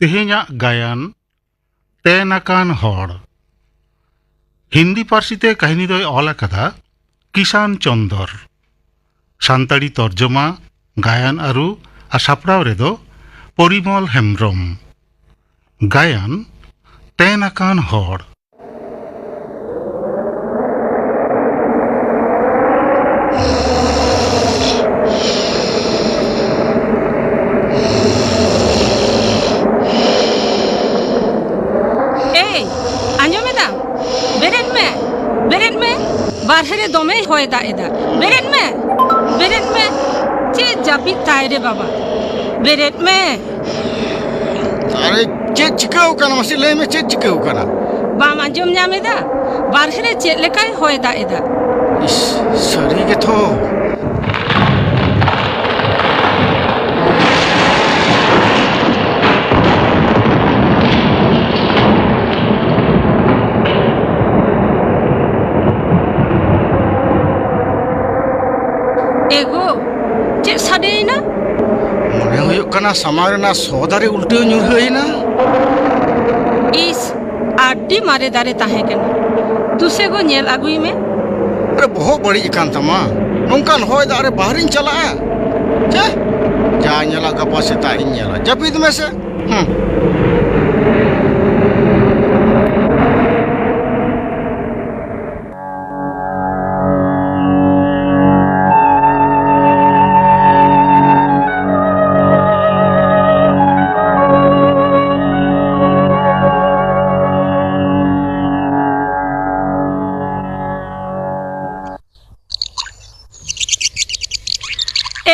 ᱛᱮᱦᱮᱧᱟᱜ ᱜᱟᱭᱟᱱ ᱛᱮᱱ ᱟᱠᱟᱱ ᱦᱚᱲ হিন্দি পার্সিতে কাহিনী দয় অল আকাদা কিষান চন্দর সান্তাড়ি তর্জমা গায়ান আরু আর সাপড়াও রেদো পরিমল হেমব্রম গায়ান তেন আকান হড় বারহেরে দমে হয়ে দা এদা। বেরেন মে? বেরেন মে? চে জাপি তাইরে বাবা? বেরেন মে? আরে চে চিকাও কানা মাসি লে মে চে চিকাও কানা বাম আঞ্জম নামে দা? বারহেরে চে লেকাই হয়ে দা এদা? সরি গে থো। ᱨᱮᱱᱟᱜ ᱥᱟᱢᱟᱝ ᱨᱮᱱᱟᱜ ᱥᱚᱫᱟᱨᱮ ᱩᱞᱴᱟᱹᱣ ᱧᱩᱨᱦᱟᱹᱭᱮᱱᱟ ᱤᱥ ᱟᱹᱰᱤ ᱢᱟᱨᱮ ᱫᱟᱨᱮ ᱛᱟᱦᱮᱸ ᱠᱟᱱᱟ ᱫᱩᱥᱮ ᱜᱚ ᱧᱮᱞ ᱟᱹᱜᱩᱭ ᱢᱮ ᱟᱨᱮ ᱵᱚᱦᱚᱜ ᱵᱟᱹᱲᱤᱡ ᱟᱠᱟᱱ ᱛᱟᱢᱟ ᱱᱚᱝᱠᱟᱱ ᱦᱚᱭ ᱫᱟᱜ ᱨᱮ ᱵᱟᱦᱨᱮᱧ ᱪᱟᱞᱟᱜᱼᱟ ᱪᱮ ᱡᱟ ᱧᱮᱞᱟ ᱜᱟᱯᱟ ᱥᱮᱛᱟᱜ ᱤᱧ ᱧᱮᱞᱟ ᱡᱟᱹᱯᱤᱫ ᱢᱮᱥᱮ ᱦᱮᱸ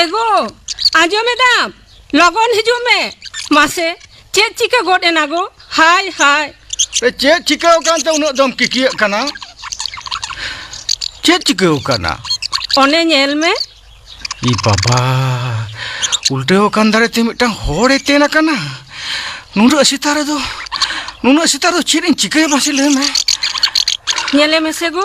आगो आजमे दाम लगन हजुमे मासे चे चिका गोदना गो हाय हाय। चे चिका ओकांते उनो चे चिका ओकाना ओने नेल में। इ बाबा उल्टे दारे ते मिटा होड़े ते ना कना? नुरो सितारे दो चिका मासे ले नेले में गो।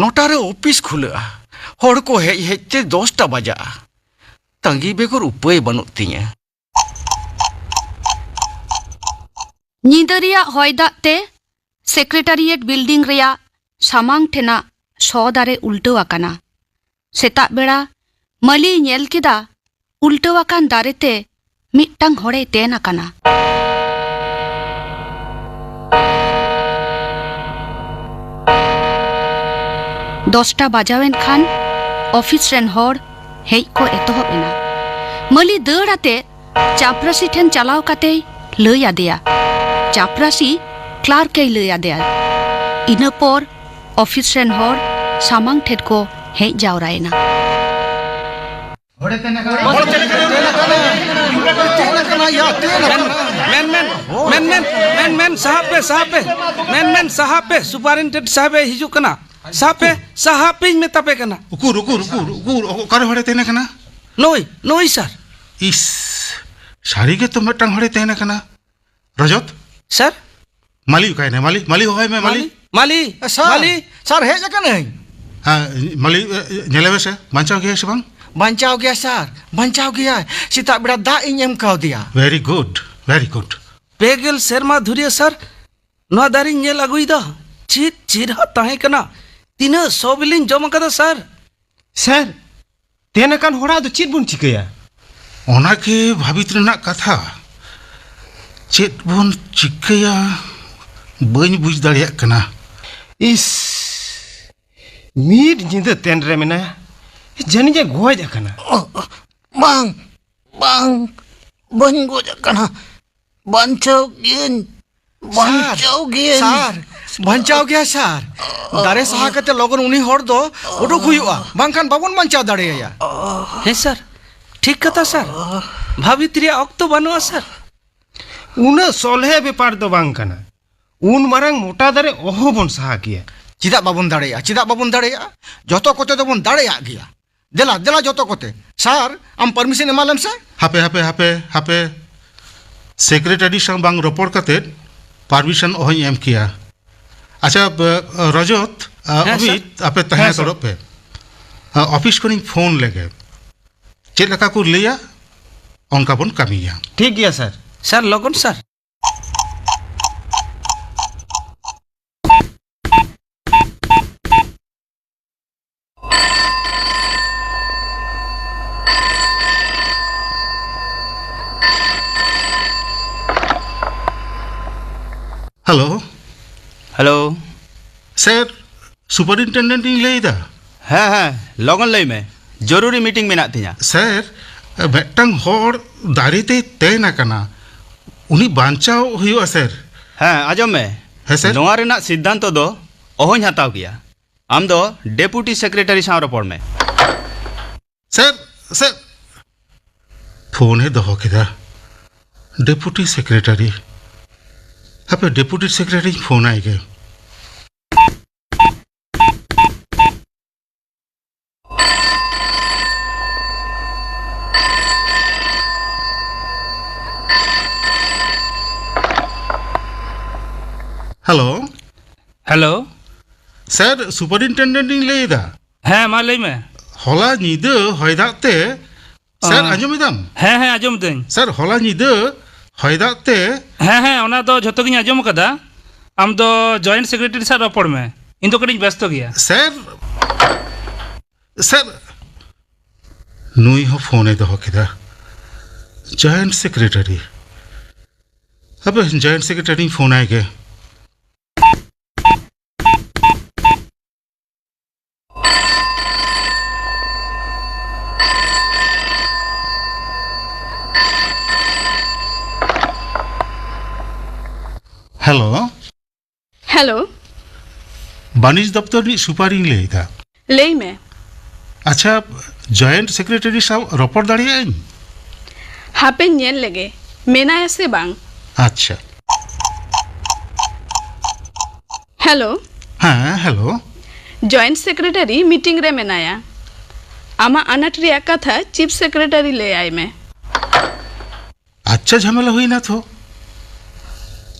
ᱱᱚᱴᱟᱨᱮ ᱚᱯᱷᱤᱥ ᱠᱷᱩᱞᱟᱹᱜᱼᱟ ᱦᱚᱲ ᱠᱚ ᱦᱮᱡ ᱦᱮᱡ ᱛᱮ ᱫᱚᱥᱴᱟ ᱵᱟᱡᱟᱜᱼᱟ ᱛᱟᱸᱜᱤ ᱵᱮᱜᱚᱨ ᱩᱯᱟᱹᱭ ᱵᱟᱹᱱᱩᱜ ᱛᱤᱧᱟᱹ ᱧᱤᱫᱟᱹ ᱨᱮᱭᱟᱜ ᱦᱚᱭ ᱫᱟᱜ ᱛᱮ ᱥᱮᱠᱨᱮᱴᱟᱨᱤᱭᱮᱴ ᱵᱤᱞᱰᱤᱝ ᱨᱮᱭᱟᱜ ᱥᱟᱢᱟᱝ ᱴᱷᱮᱱᱟᱜ ᱥᱚ ᱫᱟᱨᱮ ᱩᱞᱴᱟᱹᱣ ᱟᱠᱟᱱᱟ ᱥᱮᱛᱟᱜ ᱵᱮᱲᱟ ᱢᱟᱹᱞᱤᱭ ᱧᱮᱞ ᱠᱮᱫᱟ ᱩᱞᱴᱟᱹᱣ ᱟᱠᱟᱱ ᱫᱟᱨᱮᱛᱮ ᱢᱤᱫᱴᱟᱝ ᱦᱚᱲᱮ ᱛᱮᱱ ᱟᱠᱟᱱᱟ ᱫᱚᱥᱴᱟ ᱵᱟᱡᱟᱣᱮᱱ ᱠᱷᱟᱱ ᱚᱯᱷᱤᱥ ᱨᱮᱱ ᱦᱚᱲ ᱦᱮᱡ ᱠᱚ ᱮᱛᱚᱦᱚᱵ ᱮᱱᱟ ᱢᱟᱹᱞᱤ ᱫᱟᱹᱲ ᱟᱛᱮ ᱪᱟᱯᱨᱟᱥᱤ ᱴᱷᱮᱱ ᱪᱟᱞᱟᱣ ᱠᱟᱛᱮᱭ ᱞᱟᱹᱭ ᱟᱫᱮᱭᱟ ᱪᱟᱯᱨᱟᱥᱤ ᱠᱞᱟᱨᱠᱮᱭ ᱞᱟᱹᱭ ᱟᱫᱮᱭᱟ ᱤᱱᱟᱹ ᱯᱚᱨ ᱚᱯᱷᱤᱥ ᱨᱮᱱ ᱦᱚᱲ ᱥᱟᱢᱟᱝ ᱴᱷᱮᱱ ᱠᱚ ᱦᱮᱡ ᱡᱟᱣᱨᱟᱭᱮᱱᱟ मैन मैन मैन मैन मैन मैन साहब पे साहब पे मैन मैन साहब पे सुपरिनटेंडेंट साहब हिजू कना Sape, sahapin me tape kana. Ukur, ukur, ukur, ukur, okar hore tena kana. Noi, noi sir. Is, sari ke tumhe tang hore tena kana. Rajat. Sir. Mali kai ne, mali, mali hoy me mali. Mali, sir. Mali, sir he jaka nahi. हाँ मली नेलेवे से बचाव गया से बंग बचाव गया sir बचाव गया सीता बेड़ा दा इन एम का दिया वेरी गुड वेरी गुड पेगल शर्मा धुरिया सर नवा दारी नेल अगुई दा चीत चीरा ताहे कना ᱛᱤᱱᱟᱹᱜ ᱥᱚ ᱵᱤᱞᱤᱧ ᱡᱚᱢ ᱟᱠᱟᱫᱟ ᱥᱟᱨ ᱥᱟᱨ ᱛᱮᱱᱟᱠᱟᱱ ᱦᱚᱲᱟᱜ ᱫᱚ ᱪᱮᱫ ᱵᱚᱱ ᱪᱤᱠᱟᱹᱭᱟ ᱚᱱᱟᱜᱮ ᱵᱷᱟᱹᱵᱤᱛ ᱨᱮᱱᱟᱜ ᱠᱟᱛᱷᱟ ᱪᱮᱫ ᱵᱚᱱ ᱪᱤᱠᱟᱹᱭᱟ ᱵᱟᱹᱧ ᱵᱩᱡᱽ ᱫᱟᱲᱮᱭᱟᱜ ᱠᱟᱱᱟ ᱤᱥ ᱢᱤᱫ ᱧᱤᱫᱟᱹ ᱛᱮᱱ ᱨᱮ ᱢᱮᱱᱟᱭᱟ ᱡᱟᱹᱱᱤᱡ ᱮ ᱜᱚᱡ ᱟᱠᱟᱱᱟ ᱵᱟᱝ ᱵᱟᱝ ᱵᱟᱹᱧ ᱜᱚᱡ ᱟᱠᱟᱱᱟ ᱵᱟᱧᱪᱟᱣ ᱜᱤᱭᱟᱹᱧ ᱵᱟᱧᱪᱟᱣ ᱜᱤᱭᱟᱹᱧ ᱥᱟᱨ ᱵᱟᱧᱪᱟᱣ ᱜᱮᱭᱟ ᱥᱟᱨ ᱫᱟᱨᱮ ᱥᱟᱦᱟ ᱠᱟᱛᱮ ᱞᱚᱜᱚᱱ ᱩᱱᱤ ᱦᱚᱲ ᱫᱚ ᱩᱰᱩᱠ ᱦᱩᱭᱩᱜᱼᱟ ᱵᱟᱝᱠᱷᱟᱱ ᱵᱟᱵᱚᱱ ᱵᱟᱧᱪᱟᱣ ᱫᱟᱲᱮᱭᱟᱭᱟ ᱦᱮᱸ ᱥᱟᱨ ᱴᱷᱤᱠ ᱠᱟᱛᱷᱟ ᱥᱟᱨ ᱵᱷᱟᱵᱤᱛ ᱨᱮᱭᱟᱜ ᱚᱠᱛᱚ ᱵᱟᱹᱱᱩᱜᱼᱟ ᱥᱟᱨ ᱩᱱᱟᱹᱜ ᱥᱚᱞᱦᱮ ᱵᱮᱯᱟᱨ ᱫᱚ ᱵᱟᱝ ᱠᱟᱱᱟ ᱩᱱ ᱢᱟᱨᱟᱝ ᱢᱚᱴᱟ ᱫᱟᱨᱮ ᱚᱦᱚ ᱵᱚᱱ ᱥᱟᱦᱟ ᱠᱮᱭᱟ ᱪᱮᱫᱟᱜ ᱵᱟᱵᱚᱱ ᱫᱟᱲᱮᱭᱟᱜᱼᱟ ᱪᱮᱫᱟᱜ ᱵᱟᱵᱚᱱ ᱫᱟᱲᱮᱭᱟᱜᱼᱟ ᱡᱚᱛᱚ ᱠᱚᱛᱮ ᱫᱚᱵᱚᱱ ᱫᱟᱲᱮᱭᱟᱜ ᱜᱮᱭᱟ ᱫᱮᱞᱟ ᱫᱮᱞᱟ ᱡᱚᱛᱚ ᱠᱚᱛᱮ ᱥᱟᱨ ᱟᱢ ᱯᱟᱨᱢᱤᱥᱚᱱ ᱮᱢᱟᱞᱮᱢ ᱥᱮ ᱦᱟᱯᱮ ᱦᱟᱯᱮ ᱦᱟᱯᱮ ᱦᱟᱯᱮ ᱥᱮᱠᱨᱮᱴᱟᱨᱤ ᱥᱟᱶ ᱵᱟᱝ ᱨᱚᱯᱚᱲ ᱠᱟᱛᱮᱫ ᱯᱟᱨᱢᱤᱥᱚᱱ ᱚᱦᱚᱧ ᱮᱢ ᱠᱮᱭᱟ अच्छा रजत अमित आपे तहे तड़प पे ऑफिस को फोन लेगे चेक लका को लिया उनका बन कमिया ठीक है सर सर लगन सर ᱥᱩᱯᱟᱨᱤᱱᱴᱮᱱᱰᱮᱱᱴ ᱤᱧ ᱞᱟᱹᱭᱫᱟ ᱦᱮᱸ ᱦᱮᱸ ᱞᱚᱜᱚᱱ ᱞᱟᱹᱭ ᱢᱮ ᱡᱟᱹᱨᱩᱨᱤ ᱢᱤᱴᱤᱝ ᱢᱮᱱᱟᱜ ᱛᱤᱧᱟ ᱥᱮᱨ ᱢᱤᱫᱴᱟᱝ ᱦᱚᱲ ᱫᱟᱨᱮᱛᱮᱭ ᱛᱮᱱ ᱟᱠᱟᱱᱟ ᱩᱱᱤ ᱵᱟᱧᱪᱟᱣ ᱦᱩᱭᱩᱜᱼᱟ ᱥᱮᱨ ᱦᱮᱸ ᱟᱸᱡᱚᱢ ᱢᱮ ᱦᱮᱸ ᱥᱮᱨ ᱱᱚᱣᱟ ᱨᱮᱱᱟᱜ ᱥᱤᱫᱽᱫᱷᱟᱱᱛᱚ ᱫᱚ ᱚᱦᱚᱧ ᱦᱟᱛᱟᱣ ᱜᱮᱭᱟ ᱟᱢ ᱫᱚ ᱰᱮᱯᱩᱴᱤ ᱥᱮᱠᱨᱮᱴᱟᱨᱤ ᱥᱟᱶ ᱨᱚᱯᱚᱲ ᱢᱮ ᱥᱮᱨ ᱥᱮᱨ ᱯᱷᱳᱱᱮ ᱫᱚᱦᱚ ᱠᱮᱫᱟ ᱰᱮᱯᱩᱴᱤ ᱥᱮᱠᱨᱮᱴᱟᱨᱤ ᱦᱟᱯᱮ ᱰᱮᱯᱩᱴᱤ ᱥᱮᱠᱨᱮᱴᱟᱨᱤᱧ ᱯᱷᱳᱱᱟᱭ ᱜᱮ हेलो सर सुपरिटेंडेंट लैदा हाँ माँ लैमे हला निद हयदाते सर आजमे दाम हाँ हाँ आज़म दें सर हला निद हयदाते हाँ हाँ जो आज कदा आम दो जॉइंट सेक्रेटरी सर रपड़ में इन तो कटी व्यस्त गया सर सर नुई हो फ़ोन दो हकदा जॉइंट सेक्रेटरी अब जॉइंट सेक्रेटरी फ़ोन आए હેલો હેલો বাণিজ্য দপ্তરની સુપારી લઈ હતા લઈ મેં ᱟᱪᱪᱷᱟ জয়েন্ট সেক্রেটারি সাহ রপর দাঁড়িয়ে আইন হাপে নিয়ে লেগে মেনায় আছে বাং আচ্ছা হ্যালো হ্যাঁ হ্যালো জয়েন্ট সেক্রেটারি মিটিং রে মেনায়া আমা আনাট রে এক কথা চিফ সেক্রেটারি লে আই মে আচ্ছা ঝামেলা হই না তো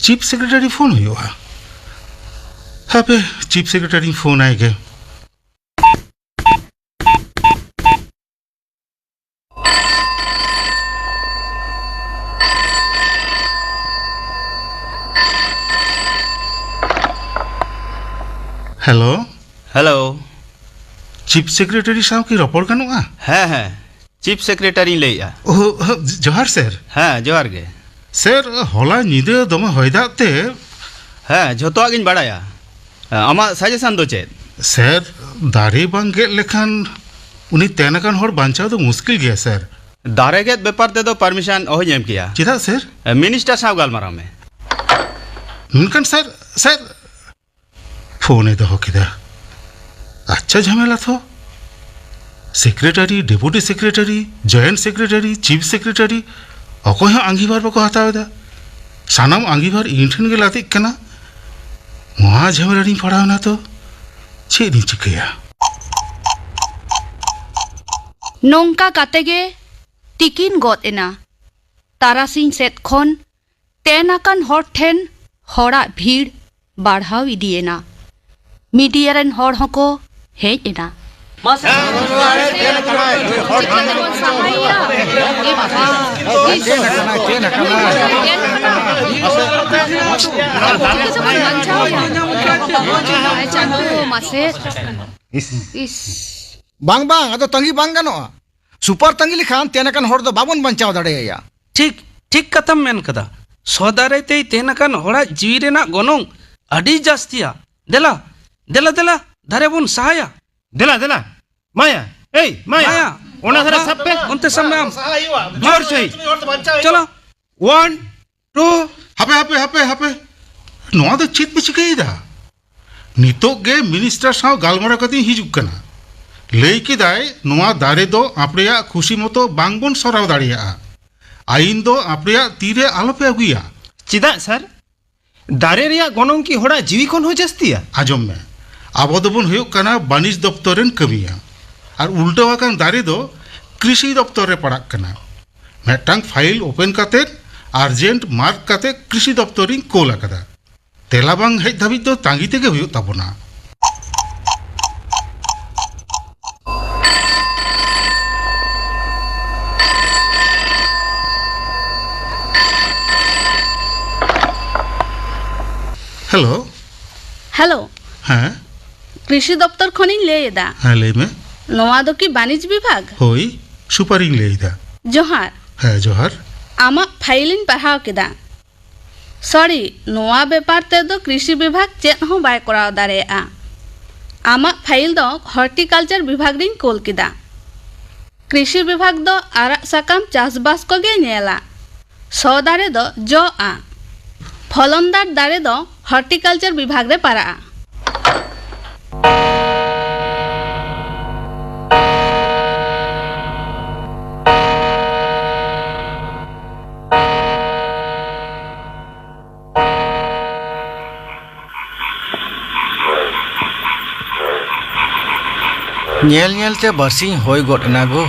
ચીફ સેક્રેટરી फ़ोन हुयो आहे हा पे चीफ सेक्रेटरी फ़ोन आहे के হ্যালো হ্যালো চিফ সেক্রেটারি সাহেব কি রপড় কেন হ্যাঁ হ্যাঁ চিফ সেক্রেটারি লইয়া ও জোহার স্যার হ্যাঁ জোহার গে ᱥᱮᱨ ᱦᱚᱞᱟ ᱧᱤᱫᱟᱹ ᱫᱚᱢᱮ ᱦᱚᱭ ᱫᱟᱜ ᱛᱮ ᱦᱮᱸ ᱡᱷᱚᱛᱚᱣᱟᱜ ᱜᱤᱧ ᱵᱟᱲᱟᱭᱟ ᱟᱢᱟᱜ ᱥᱟᱡᱮᱥᱚᱱ ᱫᱚ ᱪᱮᱫ ᱥᱮᱨ ᱫᱟᱨᱮ ᱵᱟᱝ ᱜᱮᱫ ᱞᱮᱠᱷᱟᱱ ᱩᱱᱤ ᱛᱮᱱ ᱟᱠᱟᱱ ᱦᱚᱲ ᱵᱟᱧᱪᱟᱣ ᱫᱚ ᱢᱩᱥᱠᱤᱞ ᱜᱮᱭᱟ ᱥᱮᱨ ᱫᱟᱨᱮ ᱜᱮᱫ ᱵᱮᱯᱟᱨ ᱛᱮᱫᱚ ᱯᱟᱨᱢᱤᱥᱚᱱ ᱚᱦᱚᱧ ᱮᱢ ᱠᱮᱭᱟ ᱪᱮᱫᱟᱜ ᱥᱮᱨ ᱢᱤᱱᱤᱥᱴᱟᱨ ᱥᱟᱶ ᱜᱟᱞᱢᱟᱨᱟᱣ ᱢᱮ ᱢᱮᱱᱠᱷᱟᱱ ᱥᱮᱨ ᱥᱮᱨ ᱯᱷᱳᱱᱮ ᱫᱚᱦᱚ ᱠᱮᱫᱟ ᱟᱪᱪᱷᱟ ᱡᱷᱟᱢᱮᱞᱟ ᱛᱚ secretary deputy secretary joint secretary chief secretary ᱚᱠᱚᱭ ᱦᱚᱸ ᱟᱸᱜᱤᱵᱷᱟᱨ ᱵᱟᱠᱚ ᱦᱟᱛᱟᱣ ᱮᱫᱟ ᱥᱟᱱᱟᱢ ᱟᱸᱜᱤᱵᱷᱟᱨ ᱤᱧ ᱴᱷᱮᱱ ᱜᱮ ᱞᱟᱹᱛᱤᱜ ᱠᱟᱱᱟ ᱱᱚᱣᱟ ᱡᱷᱟᱢᱮᱞᱟ ᱨᱤᱧ ᱯᱟᱲᱟᱣᱱᱟ ᱛᱚ ᱪᱮᱫ ᱤᱧ ᱪᱤᱠᱟᱹᱭᱟ ᱱᱚᱝᱠᱟ ᱠᱟᱛᱮ ᱜᱮ ᱛᱤᱠᱤᱱ ᱜᱚᱫ ᱮᱱᱟ ᱛᱟᱨᱟᱥᱤᱧ ᱥᱮᱫ ᱠᱷᱚᱱ ᱛᱮᱱ ᱟᱠᱟᱱ ᱦᱚᱲ ᱴᱷᱮᱱ ᱦᱚᱲᱟᱜ ᱵᱷᱤᱲ ᱵᱟᱲᱦᱟᱣ ᱤᱫᱤᱭᱮᱱᱟ ᱢᱤᱰᱤᱭᱟ ᱨᱮᱱ ᱦᱚᱲ ᱦᱚᱸᱠᱚ ᱦᱮᱡ ᱮᱱᱟ ᱵᱟᱝ ᱵᱟᱝ ᱟᱫᱚ ᱛᱟᱺᱜᱤ ᱵᱟᱝ ᱜᱟᱱᱚᱜᱼᱟ ᱥᱩᱯᱟᱨ ᱛᱟᱺᱜᱤ ᱞᱮᱠᱷᱟᱱ ᱛᱮᱱᱟᱠᱟᱱ ᱦᱚᱲ ᱫᱚ ᱵᱟᱵᱚᱱ ᱵᱟᱧᱪᱟᱣ ᱫᱟᱲᱮᱭᱟᱭᱟ ᱴᱷᱤᱠ ᱴᱷᱤᱠ ᱠᱟᱛᱷᱟᱢ ᱢᱮᱱ ᱠᱟᱫᱟ ᱥᱚᱫᱟᱨᱮᱛᱮᱭ ᱛᱮᱱᱟᱠᱟᱱ ᱦᱚᱲᱟᱜ ᱡᱤᱣᱤ ᱨᱮᱱᱟᱜ ᱜᱚᱱᱚᱝ ᱟᱹᱰᱤ ᱡᱟᱹᱥᱛᱤᱭᱟ ᱫᱮᱞᱟ ᱫᱮᱞᱟ ᱫᱮᱞᱟ ᱫᱷᱟᱨᱮ ᱵᱚᱱ ᱥᱟᱦᱟᱭᱟ ᱫᱮᱞᱟ ᱫᱮᱞᱟ ಮಾಯಾ ಏಯ್ ಮಾಯಾ ಒಣಸರ ಸಪ್ಪೆ ಒಂತೆ ಸಮ್ಮ ಜೋರ್ ಸೈ ಚಲೋ ಒನ್ ಟೂ ಹಪೆ ಹಪೆ ಹಪೆ ಹಪೆ ᱱᱚᱣᱟ ᱫᱚ ᱪᱮᱫ ᱯᱮ ᱪᱤᱠᱟᱹᱭᱮᱫᱟ ᱱᱤᱛᱚᱜ ᱜᱮ ᱢᱤᱱᱤᱥᱴᱟᱨ ᱥᱟᱶ ᱜᱟᱞᱢᱟᱨᱟᱣ ᱠᱟᱛᱮᱧ ᱦᱤᱡᱩᱜ ᱠᱟᱱᱟ ᱞᱟᱹᱭ ᱠᱮᱫᱟᱭ ᱱᱚᱣᱟ ᱫᱟᱨᱮ ᱫᱚ ᱟᱯᱮᱭᱟᱜ ᱠᱷᱩᱥᱤ ᱢᱚᱛᱚ ᱵᱟᱝᱵᱚᱱ ᱥᱚᱨᱟᱣ ᱫᱟᱲᱮᱭᱟᱜᱼᱟ ᱟᱹᱭᱤᱱ ᱫᱚ ᱟᱯᱮᱭᱟᱜ ᱛᱤᱨᱮ ᱟᱞᱚᱯᱮ ᱟᱹᱜᱩᱭᱟ ᱪᱮᱫᱟᱜ ᱥᱟᱨ ᱫᱟᱨᱮ ᱨᱮᱭᱟᱜ ᱜᱚᱱᱚᱝ ᱠᱤ ᱦᱚᱲᱟᱜ ᱡᱤᱣᱤ ᱠᱷᱚᱱ ᱦᱚᱸ ᱡᱟᱹᱥᱛᱤᱭᱟ ᱟᱸᱡᱚᱢ ᱢᱮ ᱟᱵᱚ ᱫᱚᱵᱚᱱ ᱦᱩᱭᱩᱜ ᱠᱟᱱᱟ ᱵᱟᱹᱱᱤᱡᱽ ᱫᱚᱯᱛᱚᱨ ᱨᱮᱱ ᱠᱟᱹᱢᱤᱭᱟ ᱟᱨ ᱩᱞᱴᱟᱹᱣ ᱟᱠᱟᱱ ᱫᱟᱨᱮ ᱫᱚ ᱠᱨᱤᱥᱤ ᱫᱚᱯᱛᱚᱨ ᱨᱮ ᱯᱟᱲᱟᱜ ᱠᱟᱱᱟ ᱢᱤᱫᱴᱟᱝ ᱯᱷᱟᱭᱤᱞ ᱳᱯᱮᱱ ᱠᱟᱛᱮᱫ ᱟᱨᱡᱮᱱᱴ ᱢᱟᱨᱠ ᱠᱟᱛᱮᱫ ᱠᱨᱤᱥᱤ ᱫᱚᱯᱛᱚᱨᱤᱧ ᱠᱳᱞ ᱟᱠᱟᱫᱟ ᱛᱮᱞᱟ ᱵᱟᱝ ᱦᱮᱡ ᱫᱷᱟᱹᱵᱤᱡ ᱫᱚ ᱛᱟᱸᱜᱤ ᱛᱮᱜᱮ ᱦᱩᱭᱩᱜ ᱛᱟᱵᱚᱱᱟ ᱦᱮᱞᱳ ᱦᱮᱞᱳ ᱦᱮᱸ ᱠᱨᱤᱥᱤ ᱫᱚᱯᱛᱚᱨ ᱠᱷᱚᱱᱤᱧ ᱞᱟᱹᱭ ᱮᱫᱟ ᱦᱮᱸ ᱞᱟᱹᱭ ᱢᱮ ᱱᱚᱣᱟ ᱫᱚ ᱠᱤ ᱵᱟᱹᱱᱤᱡᱽ ᱵᱤᱵᱷᱟᱜᱽ ᱦᱳᱭ ᱥᱩᱯᱟᱨᱤᱧ ᱞᱟᱹᱭᱫᱟ ᱡᱚᱦᱟᱨ ᱦᱮᱸ ᱡᱚᱦᱟᱨ ᱟᱢᱟᱜ ᱯᱷᱟᱭᱤᱞᱤᱧ ᱯᱟᱲᱦᱟᱣ ᱠᱮᱫᱟ ᱥᱚᱨᱤ ᱱᱚᱣᱟ ᱵᱮᱯᱟᱨ ᱛᱮᱫᱚ ᱠᱨᱤᱥᱤ ᱵᱤᱵᱷᱟᱜᱽ ᱪᱮᱫ ᱦᱚᱸ ᱵᱟᱭ ᱠᱚᱨᱟᱣ ᱫᱟᱲᱮᱭᱟᱜᱼᱟ ᱟᱢᱟᱜ ᱯᱷᱟᱭᱤᱞ ᱫᱚ ᱦᱚᱨᱴᱤᱠᱟᱞᱪᱟᱨ ᱵᱤᱵᱷᱟᱜᱽ ᱨᱤᱧ ᱠᱳᱞ ᱠᱮᱫᱟ ᱠᱨᱤᱥᱤ ᱵᱤᱵᱷᱟᱜᱽ ᱫᱚ ᱟᱨᱟᱜ ᱥᱟᱠᱟᱢ ᱪᱟᱥᱵᱟᱥ ᱠᱚᱜᱮ ᱧᱮᱞᱟ ᱥᱚ ᱫᱟᱨᱮ ᱫᱚ ᱡᱚᱜᱼᱟ ᱯᱷᱚᱞᱚᱱᱫᱟᱨ ᱫᱟᱨᱮ ᱫᱚ ᱦᱚᱨᱴᱤᱠᱟᱞᱪᱟᱨ ᱵᱤᱵᱷᱟᱜᱽ ᱨᱮ ᱯᱟᱲᱟᱜᱼᱟ ᱧᱮᱞ ᱧᱮᱞᱛᱮ ᱵᱟᱨᱥᱤᱧ ᱦᱳᱭ ᱜᱚᱫ ᱮᱱᱟ ᱜᱳ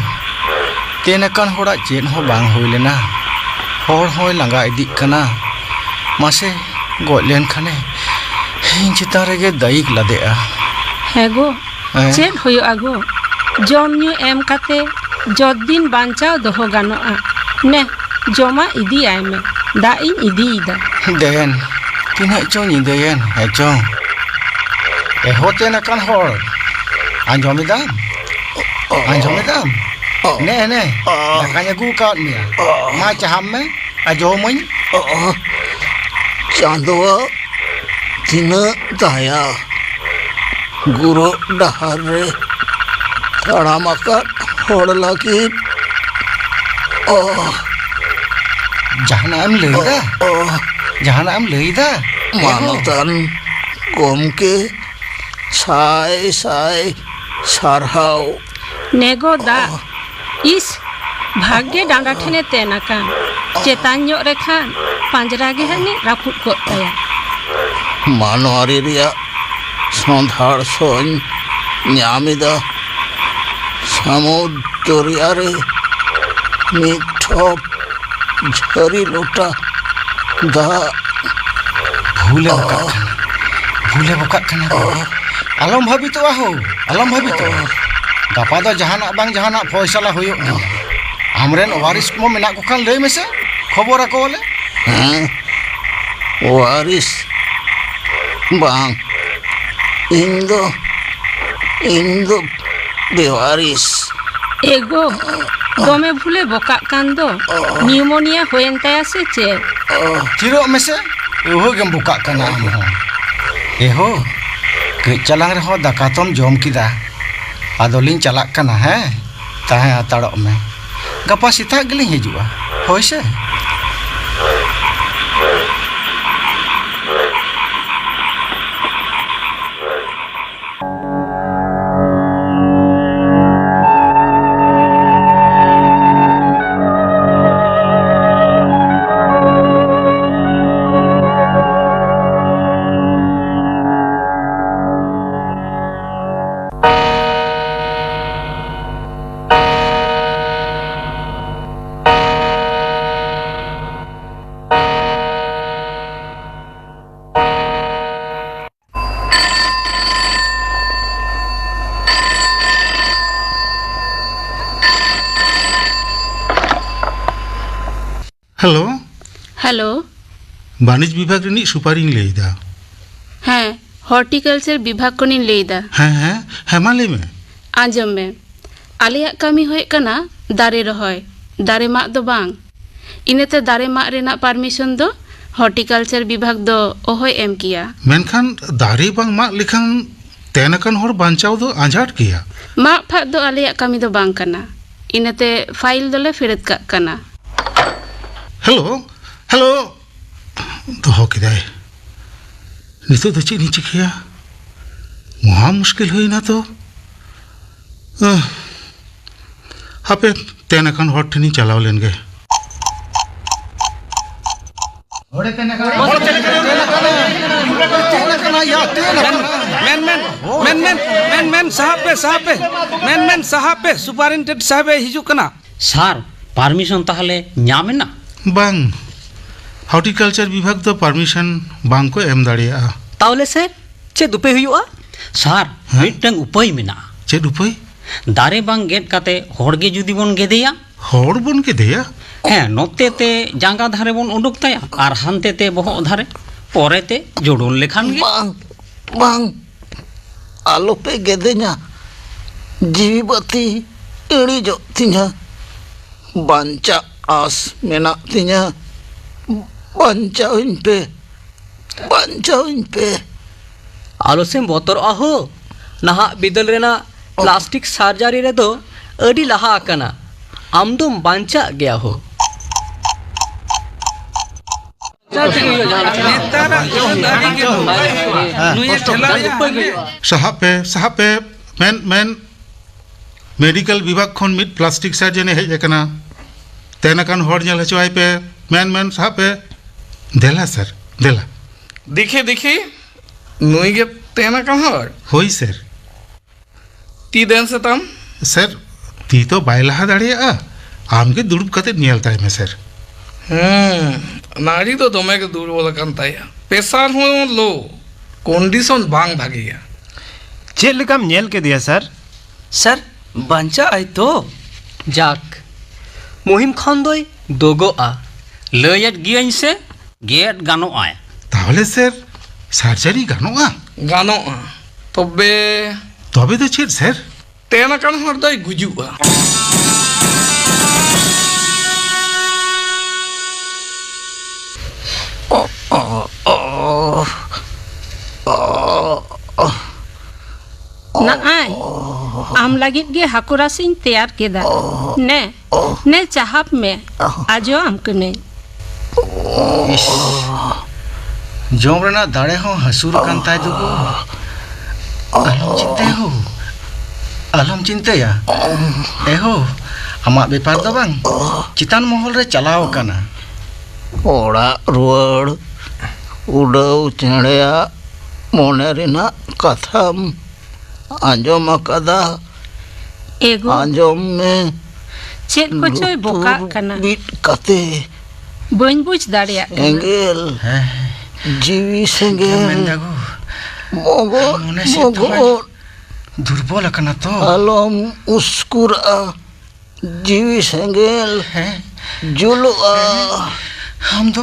ᱛᱮᱱ ᱟᱠᱟᱱ ᱦᱚᱲᱟᱜ ᱪᱮᱫ ᱦᱚᱸ ᱵᱟᱝ ᱦᱩᱭ ᱞᱮᱱᱟ ᱦᱚᱲ ᱦᱚᱸᱭ ᱞᱟᱸᱜᱟ ᱤᱫᱤᱜ ᱠᱟᱱᱟ ᱢᱟᱥᱮ ᱜᱚᱡ ᱞᱮᱱᱠᱷᱟᱱᱮ ᱤᱧ ᱪᱮᱛᱟᱱ ᱨᱮᱜᱮ ᱫᱟᱭᱤᱠ ᱞᱟᱫᱮᱜᱼᱟ ᱦᱮᱸ ᱜো ᱦᱮᱸ? ᱪᱮᱫ ᱦᱩᱭᱩᱜᱼᱟ ᱜো ᱡᱚᱢ ᱧᱩ ᱮᱢ ᱠᱟᱛᱮ ᱡᱚᱛ ᱫᱤᱱ ᱵᱟᱧᱪᱟᱣ ᱫᱚᱦᱚ ᱜᱟᱱᱚᱜᱼᱟ ᱱᱮ ᱡᱚᱢᱟᱜ ᱤᱫᱤᱭᱟᱭ ᱢᱮ ᱫᱟᱜ ᱤᱧ ᱤᱫᱤᱭᱮᱫᱟ ᱫᱮᱱ ᱛᱤᱱᱟᱹᱜ ᱪᱚ ᱧᱤᱫᱟᱹᱭᱮᱱ ᱦᱮᱸᱪᱚᱝ ᱮᱦᱚ ᱛᱮᱱ ᱟᱠᱟᱱ ᱦᱚᱲ Andromeda? Andromeda? Ne ne. Makanya ku kau ni. Macam hamba. Ajo mun. Chandwa. Tina daya. Guru dahar. Thara makat. Hod lagi. Oh. Jangan am leh dah. Jangan am leh dah. Manatan. Gomke. Sai sai. ᱥᱟᱨᱦᱟᱣ নে গো দাগ ইস ভাগ্যে ডাঁডা ঠেনে তেন আকান চেতান ᱧᱚᱜ রেখান পাঁজরা গে হানি রাপুদ কত Taya ᱢᱟᱱᱣᱟᱨᱤ ᱨᱮᱭᱟᱜ ᱥᱚᱸᱫᱷᱟᱲ ᱥᱚᱧ ᱧᱟᱢᱮᱫᱟ ᱥᱟᱹᱢᱩᱫ ᱫᱚᱨᱭᱟ ᱨᱮ ᱢᱤᱫ ᱴᱷᱚᱯ ᱡᱷᱟᱹᱨᱤ ᱞᱚᱴᱟ ᱫᱟᱜ ভুলে বকাত কানা ভুলে বকাত কানা ᱟᱞᱚᱢ ᱵᱷᱟᱹᱵᱤᱛᱚᱜᱼᱟ ᱦᱳ ᱟᱞᱚᱢ ᱵᱷᱟᱹᱵᱤᱛᱚᱜᱼᱟ ᱜᱟᱯᱟ ᱫᱚ ᱡᱟᱦᱟᱱᱟᱜ ᱵᱟᱝ ᱡᱟᱦᱟᱱᱟᱜ ᱯᱷᱚᱭᱥᱟᱞᱟ ᱦᱩᱭᱩᱜ ᱜᱮᱭᱟ ᱟᱢᱨᱮᱱ ᱚᱣᱟᱨᱤᱥ ᱠᱚ ᱢᱮᱱᱟᱜ ᱠᱚ ᱠᱷᱟᱱ ᱞᱟᱹᱭ ᱢᱮᱥᱮ ᱠᱷᱚᱵᱚᱨ ᱟᱠᱚ ᱵᱚᱞᱮ ᱦᱮᱸ ᱚᱣᱟᱨᱤᱥ ᱵᱟᱝ ᱤᱧ ᱫᱚ ᱤᱧ ᱫᱚ ᱵᱮᱣᱟᱨᱤᱥ এগো দমে ভুলে বকাক কান দো নিউমোনিয়া হয়েন তায়া সে চে চিরো মেসে এহো গেম বকাক কানা আমহো এহো ᱠᱟᱹᱡ ᱪᱟᱞᱟᱝ ᱨᱮᱦᱚᱸ ᱫᱟᱠᱟ ᱛᱚᱢ ᱡᱚᱢ ᱠᱮᱫᱟ ᱟᱫᱚᱞᱤᱧ ᱪᱟᱞᱟᱜ ᱠᱟᱱᱟ ᱦᱮᱸ ᱛᱟᱦᱮᱸ ᱦᱟᱛᱟᱲᱚᱜ ᱢᱮ ᱜᱟᱯᱟ ᱥᱮᱛᱟᱜ ᱜᱮᱞᱤᱧ ᱦᱤᱡᱩᱜᱼᱟ ᱦᱳᱭ ᱥᱮ হ্যালো হ্যালো বাণিজ্য বিভাগ রিনি সুপারিং ᱞᱟᱹᱭᱫᱟ ᱦᱮᱸ ᱦᱚᱨᱴᱤᱠᱟᱞᱪᱟᱨ ᱵᱤᱵᱷᱟᱜᱽ ᱠᱷᱚᱱᱤᱧ ᱞᱟᱹᱭᱫᱟ ᱦᱮᱸ ᱦᱮᱸ ᱦᱮᱸ ᱢᱟ ᱞᱟᱹᱭ ᱢᱮ ᱟᱸᱡᱚᱢ ᱢᱮ ᱟᱞᱮᱭᱟᱜ ᱠᱟᱹᱢᱤ ᱦᱩᱭᱩᱜ ᱠᱟᱱᱟ ᱫᱟᱨᱮ ᱨᱚᱦᱚᱭ ᱫᱟᱨᱮ ᱢᱟᱜ ᱫᱚ ᱵᱟᱝ ᱤᱱᱟᱹᱛᱮ দারে মাগ ᱨᱮᱱᱟᱜ পারমিশন ᱫᱚ হর্টিকালচার বিভাগ ᱫᱚ ᱚᱦᱚᱭ ᱮᱢ ᱠᱮᱭᱟ ᱢᱮᱱᱠᱷᱟᱱ ᱫᱟᱨᱮ ᱵᱟᱝ ᱢᱟᱜ ᱞᱮᱠᱷᱟᱱ ᱛᱮᱱᱟᱠᱟᱱ ᱦᱚᱲ ᱵᱟᱧᱪᱟᱣ ᱫᱚ ᱟᱸᱡᱷᱟᱴ ᱜᱮᱭᱟ ᱢᱟᱜ ᱯᱷᱟᱜ ᱫᱚ ᱟᱞᱮᱭᱟᱜ ᱠᱟᱹᱢᱤ ᱫᱚ ᱵᱟᱝ ᱠᱟᱱᱟ ᱤᱱᱟᱹᱛᱮ ᱯᱷᱟᱭᱤᱞ ᱫᱚᱞᱮ ᱯᱷᱮᱨᱮᱫ ᱠᱟᱜ ᱠᱟᱱᱟ ᱦᱮᱞᱳ ᱦᱮᱞᱳ ᱫᱚᱦᱚ ᱠᱮᱫᱟᱭ ᱱᱤᱛᱚᱜ ᱫᱚ ᱪᱮᱫ ᱤᱧ ᱪᱤᱠᱟᱹᱭᱟ ᱢᱚᱦᱟ ᱢᱩᱥᱠᱤᱞ ᱦᱩᱭᱱᱟ ᱛᱚ ᱦᱟᱯᱮ ᱛᱮᱱ ᱟᱠᱟᱱ ᱦᱚᱲ ᱴᱷᱮᱱᱤᱧ ᱪᱟᱞᱟᱣ ᱞᱮᱱ ᱜᱮ ᱦᱚᱲᱮ ᱛᱮᱱ ᱟᱠᱟᱱᱟ ᱦᱚᱲ ᱛᱮᱱ ᱟᱠᱟᱱᱟ ᱢᱮᱱ ᱢᱮᱱ ᱢᱮᱱ ᱢᱮᱱ ᱢᱮᱱ ᱥᱟᱦᱟᱵ ᱯᱮ ᱥᱟᱦᱟᱵ ᱯᱮ ᱢᱮᱱ ᱢᱮᱱ ᱥᱟᱦᱟᱵ ᱯᱮ ᱥᱩᱯᱟᱨᱤᱱᱴᱮᱱᱰ ᱥᱟᱦᱮᱵ ᱦᱤᱡᱩᱜ ᱠᱟᱱᱟ ᱥᱟᱨ পারমিশন তাহলে নামে না ᱵᱟᱝ ᱦᱚᱨᱴᱤᱠᱟᱞᱪᱟᱨ ᱵᱤᱵᱷᱟᱜᱽ ᱫᱚ ᱯᱟᱨᱢᱤᱥᱚᱱ ᱵᱟᱝ ᱠᱚ ᱮᱢ ᱫᱟᱲᱮᱭᱟᱜᱼᱟ ᱛᱟᱦᱚᱞᱮ ᱥᱮ ᱪᱮᱫ ᱩᱯᱟᱹᱭ ᱦᱩᱭᱩᱜᱼᱟ ᱥᱟᱨ ᱢᱤᱫᱴᱟᱝ ᱩᱯᱟᱹᱭ ᱢᱮᱱᱟᱜᱼᱟ ᱪᱮᱫ ᱩᱯᱟᱹᱭ ᱫᱟᱨᱮ ᱵᱟᱝ ᱜᱮᱫ ᱠᱟᱛᱮ ᱦᱚᱲ ᱜᱮ ᱡᱩᱫᱤ ᱵᱚᱱ ᱜᱮᱫᱮᱭᱟ ᱦᱚᱲ ᱵᱚᱱ ᱜᱮᱫᱮᱭᱟ ᱦᱮᱸ ᱱᱚᱛᱮ ᱛᱮ ᱡᱟᱸᱜᱟ ᱫᱷᱟᱨᱮ ᱵᱚᱱ ᱩᱰᱩᱠ ᱛᱟᱭᱟ ᱟᱨ ᱦᱟᱱᱛᱮ ᱛᱮ ᱵᱚᱦᱚᱜ ᱫᱷᱟᱨᱮ ᱯᱚᱨᱮᱛᱮ ᱡᱳᱰᱳᱞ ᱞᱮᱠᱷᱟᱱ ᱜᱮ ᱵᱟᱝ ᱵᱟᱝ ᱟᱞᱚᱯᱮ ᱜᱮᱫᱮᱧᱟ ᱡᱤᱣᱤ ᱵᱟᱹᱛᱤ ᱤᱲᱤᱡᱚᱜ ᱛᱤᱧᱟ ᱵᱟᱧᱪᱟᱜ आस में पे पे आलोसम बतर आहो नहा बिदल रेना प्लास्टिक सार्जारी रेदो अडी लहा आकना आम दम बांचा गया हो सहापे सहापे मेन मेन मेडिकल विभाग खन मिट प्लास्टिक सार्जन हेजना ᱛᱮᱱ ᱟᱠᱟᱱ ᱦᱚᱲ ᱧᱮᱞ ᱦᱚᱪᱚᱣᱟᱭ ᱯᱮ ᱢᱮᱱ ᱢᱮᱱ ᱥᱟᱦᱟᱵ ᱯᱮ ᱫᱮᱞᱟ স্যার দেলা দেখি দেখি নুই গে তেনা কাহর ᱦᱳᱭ স্যার তি দেন সে তাম স্যার ᱛᱤ ᱛᱚ ᱵᱟᱭ ᱞᱟᱦᱟ ᱫᱟᱲᱮᱭᱟᱜᱼᱟ ᱟᱢᱜᱮ ᱫᱩᱲᱩᱵ ᱠᱟᱛᱮ ᱧᱮᱞ ᱛᱟᱭ ᱢᱮ ᱥᱮᱨ ᱦᱮᱸ ᱱᱟᱲᱤ ᱫᱚ ᱫᱚᱢᱮ ᱜᱮ ᱫᱩᱨᱵᱚᱞ ᱟᱠᱟᱱ ᱛᱟᱭᱟ ᱯᱮᱥᱟᱨ ᱦᱚᱸ ᱞᱳ ᱠᱚᱱᱰᱤᱥᱚᱱ ᱵᱟᱝ ᱵᱷᱟᱜᱮᱭᱟ ᱪᱮᱫ ᱞᱮᱠᱟᱢ ᱧᱮᱞ ᱠᱮᱫᱮᱭᱟ ᱥᱟᱨ স্যার বাঞ্চা আই তো যাক ᱢᱚᱦᱤᱢ ᱠᱷᱟᱱ ᱫᱚᱭ ᱫᱚᱜᱚᱜᱼᱟ ᱞᱟᱹᱭᱮᱫ ᱜᱤᱭᱟᱹᱧ ᱥᱮ ᱜᱮᱫ ᱜᱟᱱᱚᱜᱼᱟ তাহলে স্যার সার্জারি গানোয়া ᱜᱟᱱᱚᱜᱼᱟ ᱛᱚᱵᱮ তবে তো ᱪᱮᱫ স্যার ᱛᱮᱱ ᱟᱠᱟᱱ ᱦᱚᱲ ᱫᱚᱭ ᱜᱩᱡᱩᱜᱼᱟ ᱱᱟᱜᱼᱟᱭ ᱟᱢ ᱞᱟᱹᱜᱤᱫ ᱜᱮ ᱦᱟᱹᱠᱩ ᱨᱟᱥᱮᱧ ᱛᱮᱭᱟᱨ ᱠᱮᱫᱟ ᱱᱮ ने चाहप में आज 아주 암그네 जोमरना दाड़े हो हसूर कंताय दुगो आलम चिंते हो आलम चिंते या ए हो हमारा व्यापार तो बंग चितान मोहल रे चलाओ कना ओड़ा रोड़ रुआड़ उड़ाव या मोने रेना कथम आजो मकदा आजो में ᱪᱮᱫ ᱠᱚᱪᱚᱭ ᱵᱚᱠᱟᱜ ᱠᱟᱱᱟ ᱵᱤᱴ ᱠᱟᱛᱮ ᱵᱟᱹᱧ ᱵᱩᱡᱽ ᱫᱟᱲᱮᱭᱟᱜ ᱠᱟᱱᱟ ᱮᱸᱜᱮᱞ ᱡᱤᱣᱤ ᱥᱮᱸᱜᱮᱞ ᱵᱚᱜᱚ ᱵᱚᱜᱚ दुर्बल अकना तो आलम उस्कुर आ जीवी संगेल है जुलो आ हम दो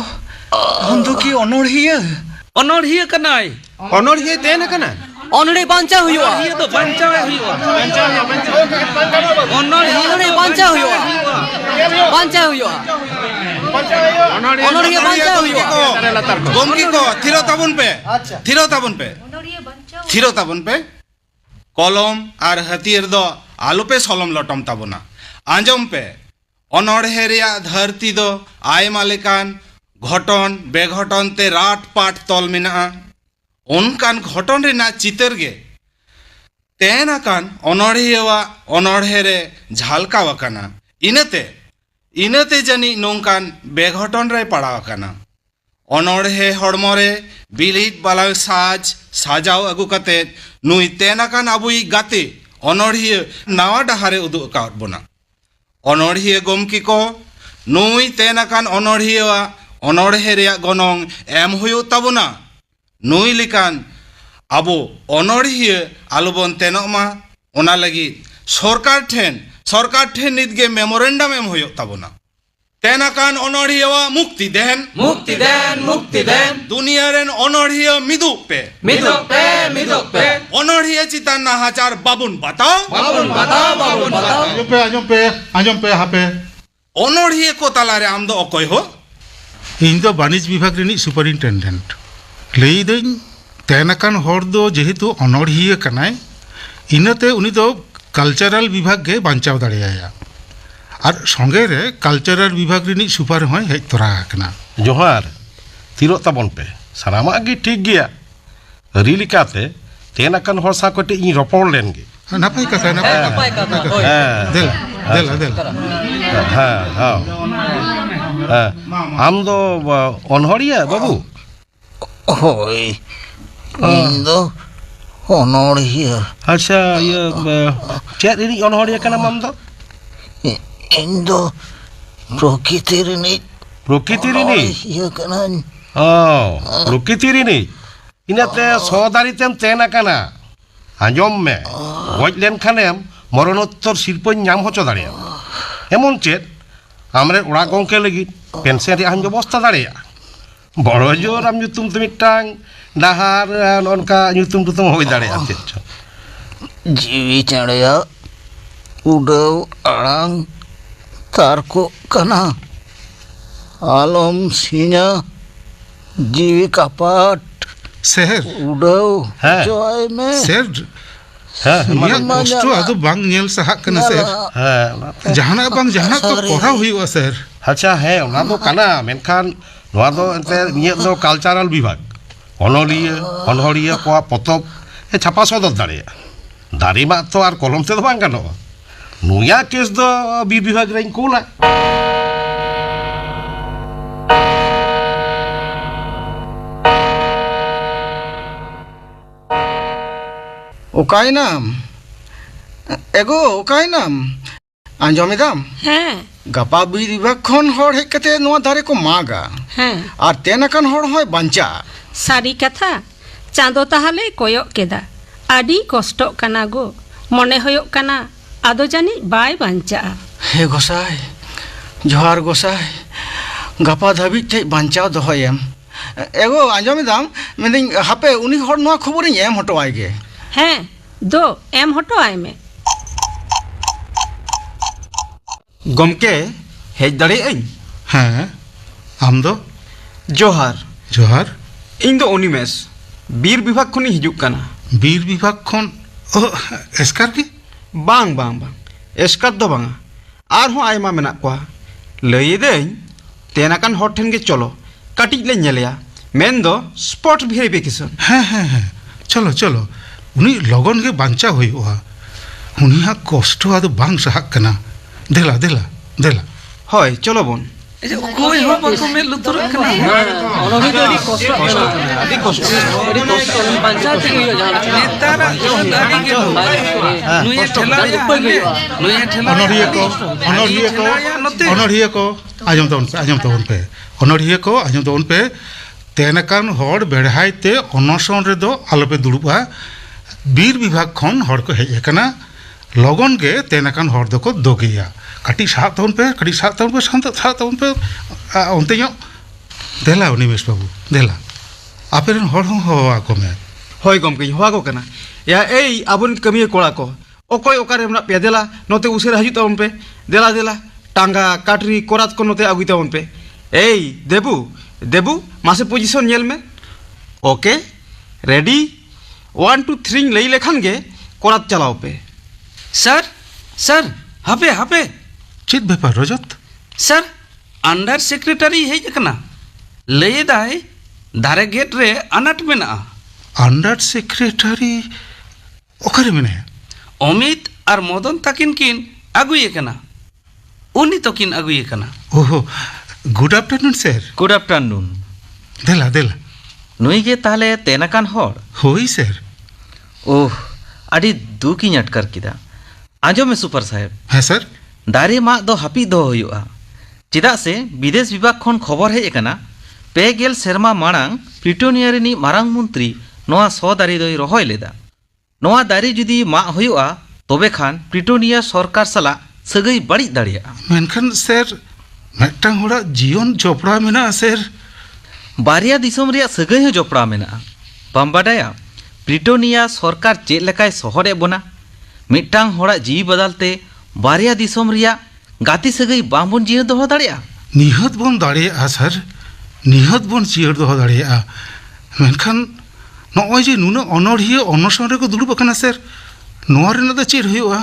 हम दो की अनोढ़िया अनोढ़िया कनाई अनोढ़िया तेन कनाई 오늘의 반짝 회와 오늘도 반짝 회와 오늘의 반짝 회와 반짝 회와 오늘의 반짝 회와 পে আচ্ছা থিরতাবন পে থিরতাবন পে কলম আর হাতিয়ার দ আলোপে সলম লটম তাবনা। আঞ্জম পে অনড়হে রেয়া ধরতি দ আয়মা লেকান ঘটন বেঘটন তে রাট পাট তল মেনা ᱚᱱᱠᱟᱱ ᱜᱷᱚᱴᱚᱱ ᱨᱮᱱᱟᱜ ᱪᱤᱛᱟᱹᱨ ᱜᱮ ᱛᱮᱱ ᱟᱠᱟᱱ ᱚᱱᱚᱲᱦᱤᱭᱟᱹᱣᱟᱜ ᱚᱱᱚᱲᱦᱮ ᱨᱮ ᱡᱷᱟᱞᱠᱟᱣ ᱟᱠᱟᱱᱟ ᱤᱱᱟᱹᱛᱮ ᱤᱱᱟᱹᱛᱮ ᱡᱟᱹᱱᱤᱡ ᱱᱚᱝᱠᱟᱱ ᱵᱮᱜᱷᱚᱴᱚᱱ ᱨᱮ ᱯᱟᱲᱟᱣ ᱟᱠᱟᱱᱟ ᱚᱱᱚᱲᱦᱮ ᱦᱚᱲᱢᱚ ᱨᱮ ᱵᱤᱞᱤᱫ ᱵᱟᱞᱟᱣ ᱥᱟᱡᱽ ᱥᱟᱡᱟᱣ ᱟᱹᱜᱩ ᱠᱟᱛᱮᱫ ᱱᱩᱭ ᱛᱮᱱ ᱟᱠᱟᱱ ᱟᱵᱚᱭᱤᱡ ᱜᱟᱛᱮ ᱚᱱᱚᱲᱦᱤᱭᱟᱹ ᱱᱟᱣᱟ ᱰᱟᱦᱟᱨᱮ ᱩᱫᱩᱜ ᱟᱠᱟᱫ ᱵᱚᱱᱟ ᱚᱱᱚᱲᱦᱤᱭᱟᱹ ᱜᱚᱢᱠᱮ ᱠᱚ ᱱᱩᱭ ᱛᱮᱱ ᱟᱠᱟᱱ ᱚᱱᱚᱲᱦᱤᱭᱟᱹᱣᱟᱜ ᱚᱱᱚᱲᱦᱮ ᱨᱮᱭᱟᱜ ᱜᱚᱱᱚᱝ ᱮᱢ ᱦᱩᱭᱩᱜ ᱛᱟᱵᱚᱱᱟ নইলেকান আবো ᱟᱵᱚ আলোবন ᱟᱞᱚᱵᱚᱱ ᱛᱮᱱᱚᱜ ᱢᱟ সরকার ঠেন ᱥᱚᱨᱠᱟᱨ ᱴᱷᱮᱱ ᱥᱚᱨᱠᱟᱨ ᱴᱷᱮᱱ ᱱᱤᱛᱜᱮ ᱢᱮᱢᱳᱨᱮᱱᱰᱟᱢ ᱮᱢ তেনাকান অনড়িয়া মুক্তি দেন মুক্তি দেন মুক্তি দেন দুনিয়ারেন অনড়িয়া মিদুক পে মিদুক পে মিদুক পে অনড়িয়ে চিতান না হাজার বাবুন বাতা বাবুন বাতা বাবুন বাতা আজম পে আজম পে আজম পে হাপে অনড়িয়া কো তালারে আমদ অকয় হো ইন বাণিজ্য বিভাগ রেনি সুপারিনটেনডেন্ট ᱞᱟᱹᱭᱫᱟᱹᱧ ᱛᱮᱱᱟᱠᱟᱱ ᱦᱚᱲ ᱫᱚ ᱡᱮᱦᱮᱛᱩ ᱚᱱᱚᱲᱦᱤᱭᱟᱹ ᱠᱟᱱᱟᱭ ᱤᱱᱟᱹᱛᱮ ᱩᱱᱤ ᱫᱚ ᱠᱟᱞᱪᱟᱨᱟᱞ ᱵᱤᱵᱷᱟᱜᱽ ᱜᱮ ᱵᱟᱧᱪᱟᱣ ᱫᱟᱲᱮᱭᱟᱭᱟ ᱟᱨ ᱥᱚᱸᱜᱮ ᱨᱮ ᱠᱟᱞᱪᱟᱨᱟᱞ ᱵᱤᱵᱷᱟᱜᱽ ᱨᱤᱱᱤᱡ ᱥᱩᱯᱟᱨ ᱦᱚᱸᱭ ᱦᱮᱡ ᱛᱚᱨᱟ ᱟᱠᱟᱱᱟ ᱡᱚᱦᱟᱨ ᱛᱤᱨᱚᱜ ᱛᱟᱵᱚᱱ ᱯᱮ ᱥᱟᱱᱟᱢᱟᱜ ᱜᱮ ᱴᱷᱤᱠ ᱜᱮᱭᱟ ᱟᱹᱨᱤ ᱞᱮᱠᱟᱛᱮ ᱛᱮᱱᱟᱠᱟᱱ ᱦᱚᱲ ᱥᱟᱶ ᱠᱟᱹᱴᱤᱡ ᱤᱧ ᱨᱚᱯᱚᱲ ᱞᱮᱱ ᱜᱮ ᱱᱟᱯᱟᱭ ᱠᱟᱛᱷᱟ ᱱᱟᱯᱟᱭ ᱠᱟᱛᱷᱟ ᱦᱳᱭ ᱫᱮᱞᱟ ᱫᱮᱞᱟ ᱫᱮᱞᱟ ᱦᱮᱸ ᱦᱮᱸ ᱟᱢ ᱫᱚ ᱚᱱᱦᱚᱲᱤᱭᱟᱹ ᱵᱟᱹᱵᱩ Hoy, mindo, honoria. Acha, ya, chat ini honoria kana mamdo? Indo, প্রকৃতির নেই প্রকৃতির নেই ও প্রকৃতির নেই ইনাতে সদারিতেন তেনা কানা। আজম মে গজ লেনখানেম মরণোত্তর শিল্পই নাম হচ দাঁড়িয়ে। এমন চেত আমরে ওড়া গঙ্কে লাগি পেনশন রেহান ব্যবস্থা দাঁড়িয়ে। ᱵᱚᱲᱚ ᱡᱳᱨ ᱟᱢ ᱧᱩᱛᱩᱢ ᱛᱮ ᱢᱤᱫᱴᱟᱝ ᱰᱟᱦᱟᱨ ᱱᱚᱝᱠᱟ ᱧᱩᱛᱩᱢ ᱛᱮᱢ ᱦᱩᱭ ᱫᱟᱲᱮᱭᱟᱜᱼᱟ ᱪᱮᱫ ᱪᱚ ᱡᱤᱣᱤ ᱪᱮᱬᱮᱭᱟᱜ ᱩᱰᱟᱹᱣ ᱟᱲᱟᱝ ᱛᱟᱨᱠᱚᱜ ᱠᱟᱱᱟ ᱟᱞᱚᱢ ᱥᱤᱧᱟ ᱡᱤᱣᱤ ᱠᱟᱯᱟᱴ ᱥᱮᱨ ᱩᱰᱟᱹᱣ ᱦᱚᱪᱚᱭ ᱢᱮ ᱥᱮᱨ ᱤᱧᱟᱹᱜ ᱠᱚᱥᱴᱚ ᱟᱫᱚ ᱵᱟᱝ ᱧᱮᱞ ᱥᱟᱦᱟᱜ ᱠᱟᱱᱟ ᱥᱮᱨ ᱡᱟᱦᱟᱱᱟᱜ ᱵᱟᱝ ᱡᱟᱦᱟᱱᱟᱜ ᱛᱚ ᱠᱚᱨᱟᱣ ᱦᱩᱭᱩᱜᱼᱟ ᱥᱮᱨ ᱟᱪᱪᱷᱟ ᱦᱮᱸ ᱚᱱᱟ ᱫᱚ ᱠᱟᱱᱟ ᱢᱮᱱᱠᱷᱟᱱ ᱱᱚᱣᱟ ᱫᱚ ᱮᱱᱛᱮ ᱤᱧᱟᱹᱜ ᱫᱚ ᱠᱟᱞᱪᱟᱨᱟᱞ ᱵᱤᱵᱷᱟᱜᱽ ᱚᱱᱚᱞᱤᱭᱟᱹ ᱚᱱᱚᱲᱦᱤᱭᱟᱹ ᱠᱚᱣᱟᱜ ᱯᱚᱛᱚᱵ ᱪᱷᱟᱯᱟ ᱥᱚᱫᱚᱨ ᱫᱟᱲᱮᱭᱟᱜᱼᱟ ᱫᱟᱨᱮ ᱢᱟᱜ ᱛᱚ ᱟᱨ ᱠᱚᱞᱚᱢ ᱛᱮᱫᱚ ᱵᱟᱝ ᱜᱟᱱᱚᱜᱼᱟ ᱱᱩᱭᱟᱜ ᱠᱮᱥ ᱫᱚ ᱵᱤᱨ ᱵᱤᱵᱷᱟᱜᱽ ᱨᱮᱧ ᱠᱩᱞᱟ ᱚᱠᱟᱭᱱᱟᱢ ᱮᱜᱚ ᱚᱠᱟᱭᱱᱟᱢ ᱟᱸᱡᱚᱢ ᱮᱫᱟᱢ ᱦᱮᱸ ᱜᱟᱯᱟ ᱵᱤᱨ ᱵᱤᱵᱷᱟᱜᱽ ᱠᱷᱚᱱ ᱦᱚᱲ ᱦᱮᱡ ᱠᱟᱛᱮ ᱱᱚᱣᱟ ᱫᱟᱨᱮ ᱠᱚ ᱢᱟᱜᱟ ᱦᱮᱸ ᱟᱨ ᱛᱮᱱ ᱟᱠᱟᱱ ᱦᱚᱲ ᱦᱚᱸᱭ ᱵᱟᱧᱪᱟᱜᱼᱟ ᱥᱟᱹᱨᱤ ᱠᱟᱛᱷᱟ ᱪᱟᱸᱫᱚ ᱛᱟᱦᱞᱮ ᱠᱚᱭᱚᱜ ᱠᱮᱫᱟ ᱟᱹᱰᱤ ᱠᱚᱥᱴᱚᱜ ᱠᱟᱱᱟ ᱜᱚ ᱢᱚᱱᱮ ᱦᱩᱭᱩᱜ ᱠᱟᱱᱟ ᱟᱫᱚ ᱡᱟᱹᱱᱤᱡ ᱵᱟᱭ ᱵᱟᱧᱪᱟᱜᱼᱟ ᱦᱮ ᱜᱚᱥᱟᱭ ᱡᱚᱦᱟᱨ ᱜᱚᱥᱟᱭ ᱜᱟᱯᱟ ᱫᱷᱟᱹᱵᱤᱡ ᱴᱷᱮᱡ ᱵᱟᱧᱪᱟᱣ ᱫᱚᱦᱚᱭᱮᱢ ᱮᱜᱚ ᱟᱸᱡᱚᱢᱮᱫᱟᱢ ᱢᱮᱱᱫᱟᱹᱧ ᱦᱟᱯᱮ ᱩᱱᱤ ᱦᱚᱲ ᱱᱚᱣᱟ ᱠᱷᱚᱵᱚᱨᱤᱧ ᱮᱢ ᱦᱚᱴᱚᱣᱟᱭ ᱜᱮ ᱦᱮᱸ ᱫᱚ ᱮᱢ ᱦᱚᱴᱚ ᱟᱭ ᱢᱮ ᱜᱚᱢᱠᱮ ᱦᱮᱡ ᱫᱟᱲᱮᱭᱟᱜ ᱟᱹᱧ ᱦᱮᱸ ᱟᱢ ᱫᱚ ᱡᱚᱦᱟᱨ ᱡᱚᱦᱟᱨ ᱤᱧ ᱫᱚ ᱚᱱᱤᱢᱮᱥ ᱵᱤᱨ ᱵᱤᱵᱷᱟᱜᱽ ᱠᱷᱚᱱᱤᱧ ᱦᱤᱡᱩᱜ ᱠᱟᱱᱟ ᱵᱤᱨ ᱵᱤᱵᱷᱟᱜᱽ ᱠᱷᱚᱱ ᱚ ᱮᱥᱠᱟᱨ ᱜᱮ ᱵᱟᱝ ᱵᱟᱝ ᱵᱟᱝ ᱮᱥᱠᱟᱨ ᱫᱚ ᱵᱟᱝᱟ ᱟᱨᱦᱚᱸ ᱟᱭᱢᱟ ᱢᱮᱱᱟᱜ ᱠᱚᱣᱟ ᱞᱟᱹᱭ ᱮᱫᱟᱹᱧ ᱛᱮᱱ ᱟᱠᱟᱱ ᱦᱚᱲ ᱴᱷᱮᱱ ᱜᱮ ᱪᱚᱞᱚ ᱠᱟᱹᱴᱤᱡ ᱞᱮ ᱧᱮᱞᱮᱭᱟ ᱢᱮᱱᱫᱚ ᱥᱯᱚᱴ ᱵᱷᱮᱨᱤᱯᱷᱤᱠᱮᱥᱚᱱ ᱦᱮᱸ ᱦᱮᱸ ᱦᱮᱸ ᱪᱚᱞᱚ ᱪᱚᱞᱚ ᱩᱱᱤ ᱞᱚᱜᱚᱱ ᱜᱮ ᱵᱟᱧᱪᱟᱣ ᱦᱩᱭᱩᱜᱼᱟ ᱩᱱᱤᱭᱟᱜ ᱠᱚᱥᱴᱚ ᱟᱫᱚ ᱵᱟᱝ ᱥᱟᱦᱟᱜ ᱠᱟᱱᱟ দেলা দেলা দেলা হয় চলো বোন ᱚᱠᱚᱭ ᱦᱚᱸ ᱵᱟᱠᱚ ᱢᱮᱫ ᱞᱩᱛᱩᱨᱟᱜ ᱠᱟᱱᱟ ᱚᱱᱚᱦᱤ ᱫᱚ ᱟᱹᱰᱤ ᱠᱚᱥᱴᱚ ᱟᱹᱰᱤ ᱠᱚᱥᱴᱚ ᱟᱹᱰᱤ ᱠᱚᱥᱴᱚ ᱵᱟᱧᱪᱟᱣ ᱛᱮᱜᱮ ᱦᱩᱭᱩᱜᱼᱟ ᱡᱟᱦᱟᱸ ᱱᱮᱛᱟᱨᱟᱜ ᱡᱚᱦᱚᱜ ᱟᱹᱰᱤ ᱜᱮ ᱱᱩᱭᱮ ᱴᱷᱮᱞᱟᱣᱮᱭᱟ ᱦᱟᱸᱰᱮ ᱱᱩᱭᱮ ᱴᱷᱮᱞᱟᱣᱮᱭᱟ অনড়িয়ে কো অনড়িয়ে কো অনড়িয়ে কো আজম ᱠᱟᱹᱴᱤᱡ ᱥᱟᱦᱟᱜ ᱛᱟᱵᱚᱱ ᱯᱮ ᱠᱟᱹᱴᱤᱡ ᱥᱟᱦᱟᱜ ᱛᱟᱵᱚᱱ ᱯᱮ ᱥᱟᱦᱟᱜ ᱛᱟᱵᱚᱱ ᱯᱮ ᱚᱱᱛᱮ ᱧᱚᱜ ᱫᱮᱞᱟ ᱩᱱᱤᱢᱮᱥ ᱵᱟᱹᱵᱩ ᱫᱮᱞᱟ ᱟᱯᱮᱨᱮᱱ ᱦᱚᱲ ᱦᱚᱸ ᱦᱚᱦᱚ ᱟᱠᱚ ᱢᱮ ᱦᱳᱭ ᱜᱚᱢᱠᱮ ᱦᱚᱦᱚ ᱟᱠᱚ ᱠᱟᱱᱟ ᱭᱟ ᱮᱭ ᱟᱵᱚᱨᱮᱱ ᱠᱟᱹᱢᱤᱭᱟᱹ ᱠᱚᱲᱟ ᱠᱚ ᱚᱠᱚᱭ ᱚᱠᱟᱨᱮ ᱢᱮᱱᱟᱜ ᱯᱮᱭᱟ ᱫᱮᱞᱟ ᱱᱚᱛᱮ ᱩᱥᱟᱹᱨᱟ ᱦᱤᱡᱩᱜ ᱛᱟᱵᱚᱱ ᱯᱮ ᱫᱮᱞᱟ ᱫᱮᱞᱟ ᱴᱟᱸᱜᱟ ᱠᱟᱴᱨᱤ ᱠᱚᱨᱟᱛ ᱠᱚ ᱱᱚᱛᱮ ᱟᱹᱜᱩᱭ ᱛᱟᱵᱚᱱ ᱯᱮ ᱮᱭ ᱫᱮᱵᱩ ᱫᱮᱵᱩ ᱢᱟᱥᱮ ᱯᱚᱡᱤᱥᱚᱱ ᱧᱮᱞ ᱢᱮ okay ready one two three ᱞᱟᱹᱭ ᱞᱮᱠᱷᱟᱱ ᱜᱮ ᱠᱚᱨᱟᱛ ᱪᱟᱞᱟᱣ ᱯᱮ ᱥᱟᱨ ᱥᱟᱨ ᱦᱟᱯᱮ ᱦᱟᱯᱮ ᱪᱮᱫ ᱵᱮᱯᱟᱨ ᱨᱚᱡᱚᱛ ᱥᱟᱨ ᱟᱱᱰᱟᱨ ᱥᱮᱠᱨᱮᱴᱟᱨᱤ ᱦᱮᱡ ᱟᱠᱟᱱᱟ ᱞᱟᱹᱭᱮᱫᱟᱭ ᱫᱟᱨᱮ ᱜᱮᱴ ᱨᱮ ᱟᱱᱟᱴ ᱢᱮᱱᱟᱜᱼᱟ আন্ডার সেক্রেটারি ওখানে মেনে। অমিত আর মদন তাকিন কিন আগুয়ে কেনা। উনি তো কিন আগুয়ে কেনা। ওহো good afternoon sir good afternoon দেলা দেলা। নুই গে তাহলে তেনাকান হর? হই স্যার ওহ আডি দুকিং আটকার কিদা। আজমে সুপার সাহেব। হ্যাঁ স্যার ᱫᱟᱨᱮ ᱢᱟᱜ ᱫᱚ ᱦᱟᱹᱯᱤᱫ ᱫᱚᱦᱚ ᱦᱩᱭᱩᱜᱼᱟ ᱪᱮᱫᱟᱜ ᱥᱮ ᱵᱤᱫᱮᱥ ᱵᱤᱵᱷᱟᱜᱽ ᱠᱷᱚᱱ ᱠᱷᱚᱵᱚᱨ ᱦᱮᱡ ᱟᱠᱟᱱᱟ ᱯᱮᱜᱮᱞ ᱥᱮᱨᱢᱟ ᱢᱟᱲᱟᱝ ᱯᱞᱤᱴᱳᱱᱤᱭᱟ ᱨᱤᱱᱤᱡ ᱢᱟᱨᱟᱝ ᱢᱚᱱᱛᱨᱤ ᱱᱚᱣᱟ ᱥᱚ ᱫᱟᱨᱮ ᱫᱚᱭ ᱨᱚᱦᱚᱭ ᱞᱮᱫᱟ ᱱᱚᱣᱟ ᱫᱟᱨᱮ ᱡᱩᱫᱤ ᱢᱟᱜ ᱦᱩᱭᱩᱜᱼᱟ ᱛᱚᱵᱮ ᱠᱷᱟᱱ ᱯᱞᱤᱴᱳᱱᱤᱭᱟ ᱥᱚᱨᱠᱟᱨ ᱥᱟᱞᱟᱜ ᱥᱟᱹᱜᱟᱹᱭ ᱵᱟᱹᱲᱤᱡ ᱫᱟᱲᱮᱭᱟᱜᱼᱟ ᱢᱮᱱᱠᱷᱟᱱ ᱥᱮᱨ ᱢᱤᱫᱴᱟᱝ ᱦᱚᱲᱟᱜ ᱡᱤᱭᱚᱱ ᱡᱚᱯᱲᱟᱣ ᱢᱮᱱᱟᱜᱼᱟ ᱥᱮᱨ ᱵᱟᱨᱭᱟ ᱫᱤᱥᱚᱢ ᱨᱮᱭᱟᱜ ᱥᱟᱹᱜᱟᱹᱭ ᱦᱚᱸ ᱡᱚᱯᱲᱟᱣ ᱢᱮᱱᱟᱜᱼᱟ ᱵᱟᱢ ᱵᱟᱰᱟᱭᱟ ᱯᱞᱤᱴᱳᱱᱤᱭᱟ ᱥᱚᱨᱠᱟᱨ ᱪᱮᱫ ᱞᱮᱠᱟᱭ ᱥᱚᱦᱚᱨᱮᱫ ᱵᱚᱱᱟ ᱢᱤᱫᱴᱟᱝ ᱦᱚᱲᱟᱜ ᱡᱤᱣᱤ ᱵᱟᱫᱟᱞᱛᱮ ᱵᱟᱨᱭᱟ ᱫᱤᱥᱚᱢ ᱨᱮᱭᱟᱜ ᱜᱟᱛᱮ ᱥᱟᱹᱜᱟᱹᱭ ᱵᱟᱝᱵᱚᱱ ᱡᱤᱭᱟᱹᱲ ᱫᱚᱦᱚ ᱫᱟᱲᱮᱭᱟᱜᱼᱟ ᱱᱤᱦᱟᱹᱛ ᱵᱚᱱ ᱫᱟᱲᱮᱭᱟᱜᱼᱟ ᱥᱟᱨ ᱱᱤᱦᱟᱹᱛ ᱵᱚᱱ ᱡᱤᱭᱟᱹᱲ ᱫᱚᱦᱚ ᱫᱟᱲᱮᱭᱟᱜᱼᱟ ᱢᱮᱱᱠᱷᱟᱱ ᱱᱚᱜᱼᱚᱭ ᱡᱮ ᱱᱩᱱᱟᱹᱜ ᱚᱱᱚᱲᱦᱤᱭᱟᱹ ᱚᱱᱚᱥᱚᱱ ᱨᱮᱠᱚ ᱫᱩᱲᱩᱵ ᱟᱠᱟᱱᱟ ᱥᱟᱨ ᱱᱚᱣᱟ ᱨᱮᱱᱟᱜ ᱫᱚ ᱪᱮᱫ ᱦᱩᱭᱩᱜᱼᱟ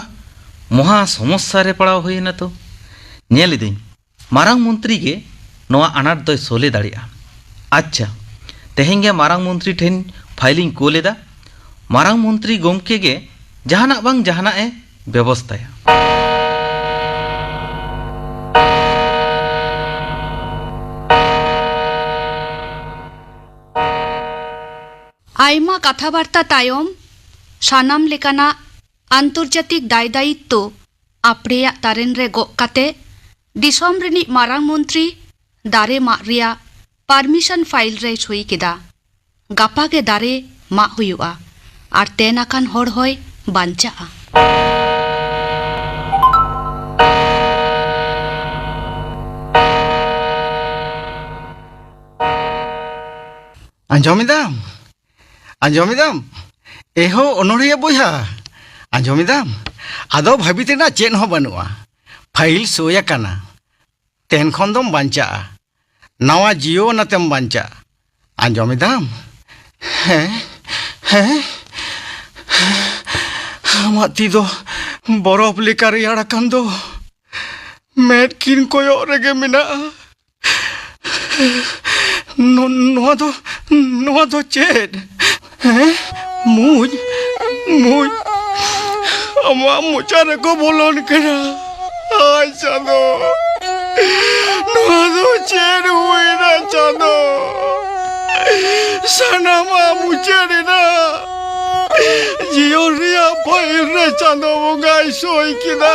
ᱢᱚᱦᱟ ᱥᱚᱢᱚᱥᱥᱟ ᱨᱮ ᱯᱟᱲᱟᱣ ᱦᱩᱭᱮᱱᱟ ᱛᱚ ᱧᱮᱞ ᱤᱫᱟᱹᱧ ᱢᱟᱨᱟᱝ ᱢᱚᱱᱛᱨᱤ ᱜᱮ ᱱᱚᱣᱟ ᱟᱱᱟᱴ ᱫᱚᱭ ᱥᱚᱞᱦᱮ ᱫᱟᱲᱮᱭᱟᱜᱼᱟ ᱟᱪᱪᱷᱟ ᱛᱮᱦᱮᱧ ᱜᱮ ᱢᱟᱨᱟᱝ ᱢᱚᱱᱛᱨᱤ ᱴᱷᱮᱱ ᱯᱷᱟᱭᱤᱞᱤᱧ ᱠᱳᱞ ᱮᱫᱟ ᱢᱟᱨᱟᱝ ᱢᱚᱱᱛᱨᱤ ᱜᱚᱢᱠᱮ ᱜᱮ ᱡᱟᱦᱟᱱᱟᱜ ᱵᱟᱝ ᱡᱟᱦᱟᱱᱟᱜ ᱮ ᱵᱮᱵᱚᱥᱛᱟᱭᱟ আইমা কথাবার্তা তায়ম, সানাম লেকানা, আন্তর্জাতিক দায় দায়িত্ব আপ্রেয়া তারেন রে গগ কাতে দিশম রেনি মারাং মন্ত্রী, দারে মাগ রিয়া, পারমিশন ফাইল রে সই কেদা, গাপাগে দারে মা হুয়ুয়া, আর তেন আকান হর হয় বাঞ্চা আ ᱟᱸᱡᱚᱢᱮᱫᱟᱢ ᱟᱸᱡᱚᱢᱮᱫᱟᱢ ᱮᱦᱚᱸ ᱚᱱᱚᱲᱦᱤᱭᱟᱹ ᱵᱚᱭᱦᱟ ᱟᱸᱡᱚᱢᱮᱫᱟᱢ ᱟᱫᱚ ᱵᱷᱟᱹᱵᱤᱛ ᱨᱮᱱᱟᱜ ᱪᱮᱫ ᱦᱚᱸ ᱵᱟᱹᱱᱩᱜᱼᱟ ᱯᱷᱟᱭᱤᱞ ᱥᱳᱭ ᱟᱠᱟᱱᱟ ᱛᱮᱱ ᱠᱷᱚᱱ ᱫᱚᱢ ᱵᱟᱧᱪᱟᱜᱼᱟ ᱱᱟᱣᱟ ᱡᱤᱭᱚ ᱱᱟᱛᱮᱢ ᱵᱟᱧᱪᱟᱜᱼᱟ ᱟᱸᱡᱚᱢᱮᱫᱟᱢ ᱦᱮᱸ ᱦᱮᱸ ᱟᱢᱟᱜ ᱛᱤ ᱫᱚ ᱵᱚᱨᱚᱯ ᱞᱮᱠᱟ ᱨᱮᱭᱟᱲ ᱟᱠᱟᱱ ᱫᱚ ᱢᱮᱫᱠᱤᱱ ᱠᱚᱭᱚᱜ ᱨᱮᱜᱮ ᱢᱮᱱᱟᱜᱼᱟ ᱱᱚᱣᱟ ᱫᱚ ᱱᱚᱣᱟ ᱫᱚ ᱪᱮᱫ ᱦᱮᱸ ᱢᱩᱡ ᱢᱩᱡ ᱟᱢᱟᱜ ᱢᱚᱪᱟ ᱨᱮᱠᱚ ᱵᱚᱞᱚᱱ ᱠᱟᱱᱟ ᱟᱭ ᱪᱟᱸᱫᱚ ᱱᱚᱣᱟ ᱫᱚ ᱪᱮᱫ ᱦᱩᱭᱱᱟ ᱪᱟᱸᱫᱚ ᱥᱟᱱᱟᱢᱟᱜ ᱢᱩᱪᱟᱹᱫ ᱮᱱᱟ ᱡᱤᱭᱚᱱ ᱨᱮᱭᱟᱜ ᱯᱟᱹᱦᱤᱞ ᱪᱟᱸᱫᱚ ᱵᱚᱸᱜᱟᱭ ᱥᱚᱭ ᱠᱮᱫᱟ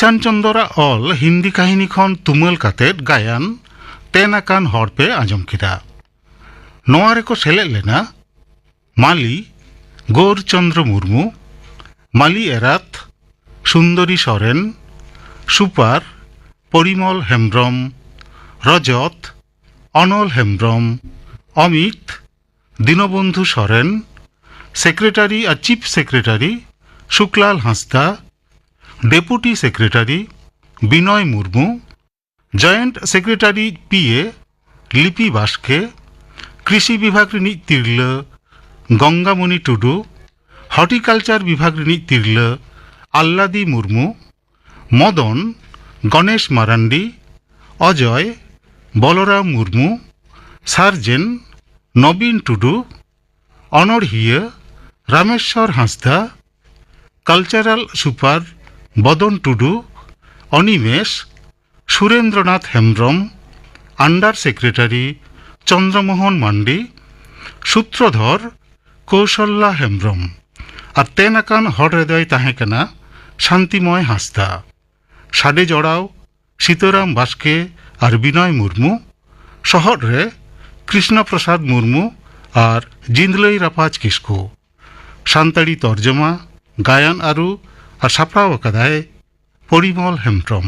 ᱤᱥᱟᱱ ᱪᱚᱱᱫᱚᱨᱟ ᱚᱞ ᱦᱤᱱᱫᱤ ᱠᱟᱹᱦᱱᱤ ᱠᱷᱚᱱ ᱛᱩᱢᱟᱹᱞ ᱠᱟᱛᱮᱫ ᱜᱟᱭᱟᱱ ᱛᱮᱱ ᱟᱠᱟᱱ ᱦᱚᱲ ᱯᱮ ᱟᱸᱡᱚᱢ ᱠᱮᱫᱟ ᱱᱚᱣᱟ ᱨᱮᱠᱚ ᱥᱮᱞᱮᱫ ᱞᱮᱱᱟ ᱢᱟᱞᱤ ᱜᱳᱨ ᱪᱚᱱᱫᱨᱚ ᱢᱩᱨᱢᱩ মালি এরাত সুন্দরী সরেন সুপার পরিমল হেমব্রম রজত অনল হেমব্রম অমিত দীনবন্ধু সরেন সেক্রেটারি আর chief secretary Shuklal Hansda deputy secretary Binay Murmu, joint secretary PA Lipi Baske, কৃষি বিভাগ রিনি তিরল গঙ্গামণি টুডু, হর্টিকালচার বিভাগ রিনি তিরল আল্লাদি মুর্মু, মদন, গণেশ মারান্ডি, অজয়, বলরাম মুর্মু, সার্জেন, Nabin Tudu অনড়হিয়া Rameshwar Hansda, cultural super Badan Tudu Animesh Surendranath Hembram, under secretary Chandramohan Mandi, Sutradhar Kaushalya Hembram, আর তেন আকান হড় রেদয় তাহেঁ কানা শান্তিময় হাঁসদা সাডে জড়াও সীতারাম বাস্কে আর বিনয় মুর্মু, শহর কৃষ্ণপ্রসাদ মুর্মু আর জিন্দলই রাপাজ কিসকু সান্তাড়ি তর্জমা, গায়ান আরু আর সাপড়াও কাদায় পরিমল হেমব্রম।